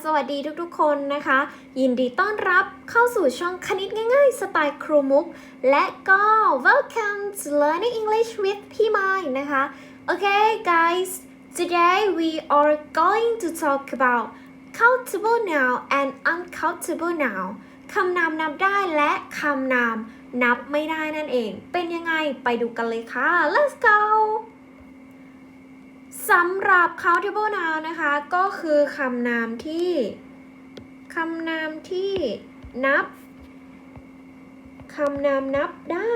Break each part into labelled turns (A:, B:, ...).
A: สวัสดีทุกๆ คนนะคะ ยินดีต้อนรับเข้าสู่ช่องคณิตง่ายๆ สไตล์ครูมุก และก็ welcome to learning English with พี่ไม้นะคะ Okay guys today we are going to talk about countable noun and uncountable noun คำนามนับได้และคำนามนับไม่ได้นั่นเอง เป็นยังไงไปดูกันเลยค่ะ let's go สำหรับ countable noun นะคะ ก็คือคำนามที่คำนามที่นับคำนามนับได้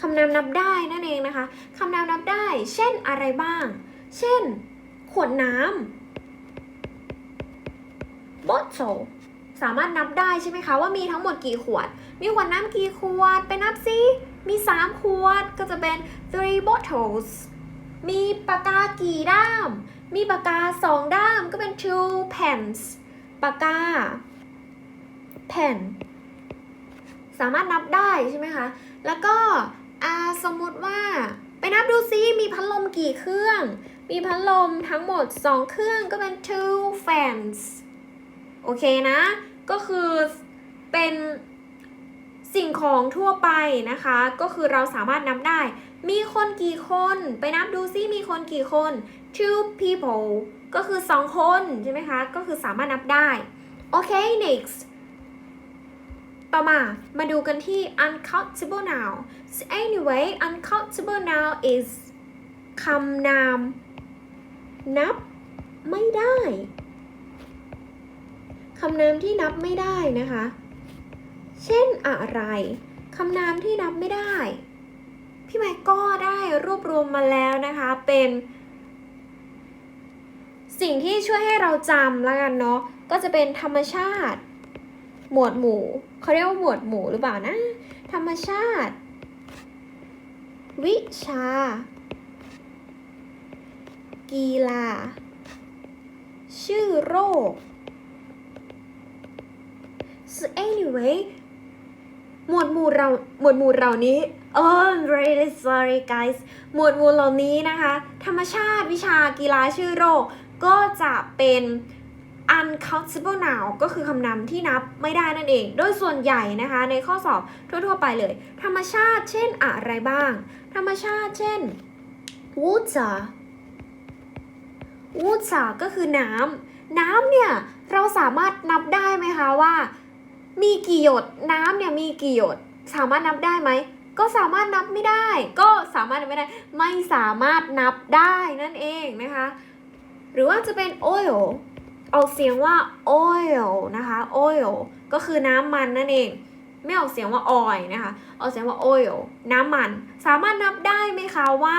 A: คำนามนับได้นั่นเองนะคะ คำนามนับได้ เช่นอะไรบ้าง เช่น ขวดน้ำ bottle สามารถนับได้ใช่ไหมคะว่ามีทั้งหมดกี่ขวด มีขวดน้ำกี่ขวด ไปนับซิ มี 3 ขวดก็จะเป็น three bottles มีปากกากี่ด้าม มีปากกา 2 ด้ามก็เป็น two pens ปากกา pen สามารถนับได้ใช่ไหมคะ แล้วก็สมมุติว่าไปนับดูซิ มีพัดลมกี่เครื่อง มีพัดลมทั้งหมด 2 เครื่องก็เป็น two fans โอเคนะ ก็คือเป็นสิ่งของทั่วไปนะคะ ก็คือเราสามารถนับได้ มีคนกี่คน ไปนับดูซิมีคนกี่คน two people ก็คือ 2 คน ใช่ไหมคะ ก็คือสามารถนับได้ โอเค next ต่อมา มาดูกันที่ uncountable noun so anyway uncountable noun is คำนาม นับไม่ได้ คำนามที่นับไม่ได้นะคะ เช่นอะไรคำนามที่นับไม่ได้ พี่ไมค์ก็ได้รวบรวมมาแล้วนะคะเป็น สิ่งที่ช่วยให้เราจำแล้วกันเนาะก็จะเป็นธรรมชาติ หมวดหมู่เขาเรียกว่าหมวดหมู่หรือเปล่านะ ธรรมชาติ วิชา กีฬา ชื่อโรค so anyway หมวดหมู่เราหมวดหมู่เรานี้ oh I'm really sorry guys หมวดหมู่เหล่านี้นะคะ ธรรมชาติวิชากีฬาชื่อโรค ก็จะเป็น uncountable noun ก็คือคำนามที่นับไม่ได้นั่นเอง โดยส่วนใหญ่นะคะ ในข้อสอบทั่วๆไปเลย ธรรมชาติเช่นอะไรบ้าง ธรรมชาติเช่น water water ก็คือน้ำน้ำเนี่ย เราสามารถนับได้ไหมคะว่า มีกี่หยดน้ำเนี่ยมีกี่หยด สามารถนับได้ไหม ก็สามารถนับไม่ได้ ก็สามารถนับไม่ได้ ไม่สามารถนับได้นั่นเองนะคะ หรือว่าจะเป็น oil ออกเสียงว่า oil นะคะ oil ก็คือน้ำมันนั่นเอง ไม่ออกเสียงว่า oil นะคะ ออกเสียงว่า oil น้ำมัน สามารถนับได้ไหมคะว่า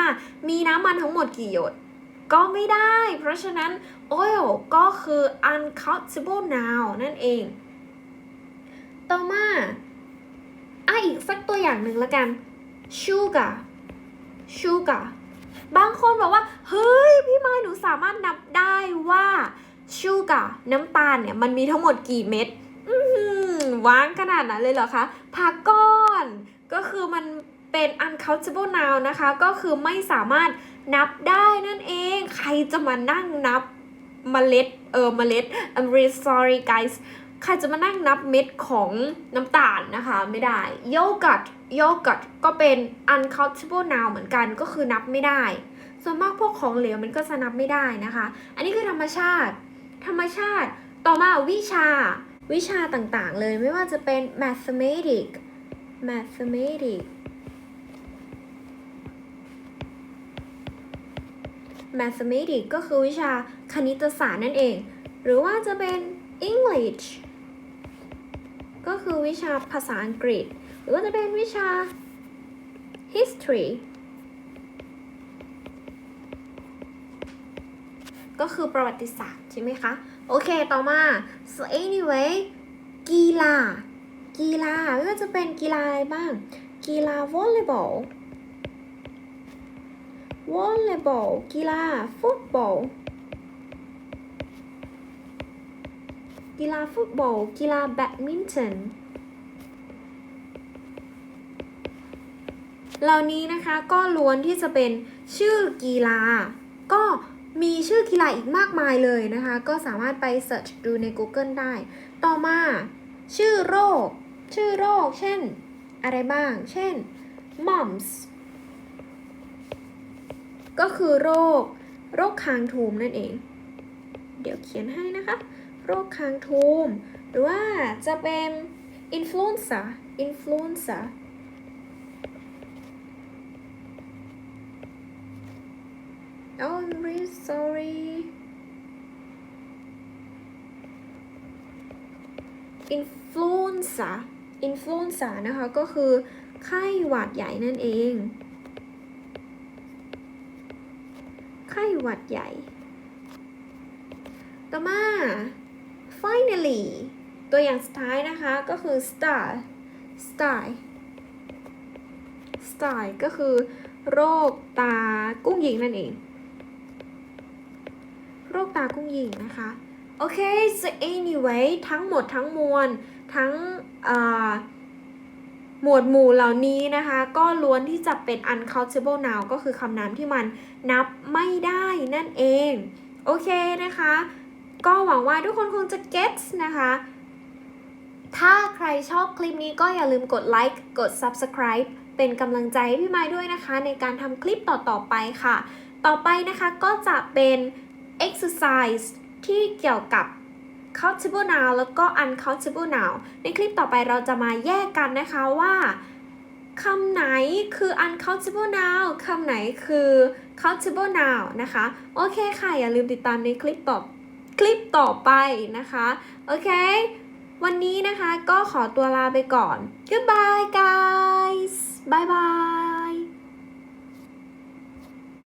A: มีน้ำมันทั้งหมดกี่หยด ก็ไม่ได้ เพราะฉะนั้น oil ก็คือ uncountable noun นั่นเอง ต่อมาอะอีกสักตัวอย่างหนึ่งละกัน sugar sugar บางคนบอกว่า เฮ้ย พี่ไม้หนูสามารถนับได้ว่า sugar น้ำตาลเนี่ย มันมีทั้งหมดกี่เม็ดว้างขนาดนั้นเลยเหรอคะพักก่อน ก็คือมันเป็น uncountable noun นะคะ ก็คือไม่สามารถนับได้นั่นเอง ใครจะมานั่งนับเมล็ด เออเมล็ด I'm really sorry guys ใครจะมานั่งนับเม็ดของน้ำตาลนะคะ ไม่ได้โยเกิร์ตโยเกิร์ตก็เป็น uncountable noun เหมือนกันก็คือนับไม่ได้ ส่วนมากพวกของเหลวมันก็จะนับไม่ได้นะคะ อันนี้คือธรรมชาติ ธรรมชาติต่อมาวิชาวิชาต่างๆ เลยไม่ว่าจะเป็น mathematics mathematics mathematics ก็คือวิชาคณิตศาสตร์นั่นเอง หรือว่าจะเป็น English ก็คือวิชาภาษาอังกฤษ หรือว่าจะเป็นวิชา history ก็คือประวัติศาสตร์ใช่ไหมคะ โอเค ต่อมา so anyway กีฬา กีฬาไม่ว่าจะเป็นกีฬาอะไรบ้าง กีฬาวอลเลย์บอลวอลเลย์บอลกีฬาฟุตบอล กีฬาฟุตบอล กีฬาแบดมินตันเหล่านี้นะคะก็ล้วนที่จะเป็นชื่อกีฬา ก็มีชื่อกีฬาอีกมากมายเลยนะคะ ก็สามารถไป search ดูใน Google ได้ ต่อมา ชื่อโรค ชื่อโรค เช่น อะไรบ้าง เช่น mumps ก็คือโรค โรคคางทูมนั่นเอง เดี๋ยวเขียนให้นะคะ โรคคางทูม หรือว่าจะเป็นอินฟลูเอนซ่าอินฟลูเอนซ่าโอ้ I'm really sorry อินฟลูเอนซ่าอินฟลูเอนซ่านะคะ ก็คือไข้หวัดใหญ่นั่นเอง ไข้หวัดใหญ่ ต่อมา finally ตัวอย่างสุดท้ายนะคะก็คือ star star star ก็คือ โรคตากุ้งยิงนั่นเอง โรคตากุ้งยิงนะคะ โอเค so anyway ทั้งหมดทั้งมวล ทั้งหมวดหมู่เหล่านี้นะคะ ก็ล้วนที่จะเป็น uncountable noun ก็คือคำนามที่มันนับไม่ได้นั่นเอง โอเคนะคะ ก็หวังว่าทุกคนคงจะ get นะคะ ถ้าใครชอบคลิปนี้ก็อย่าลืมกดไลค์กด subscribe เป็นกำลังใจให้พี่ไม้ด้วยนะคะ ในการทำคลิปต่อๆไปค่ะ ต่อไปนะคะก็จะเป็น exercise ที่เกี่ยวกับ countable noun แล้วก็ uncountable noun ในคลิปต่อไปเราจะมาแยกกันนะคะว่าคำไหนคือ uncountable noun คำไหนคือ countable noun นะคะ โอเคค่ะ อย่าลืมติดตามในคลิปต่อ คลิปต่อไปนะคะ โอเค วันนี้นะคะก็ขอตัวลาไปก่อน goodbye guys bye bye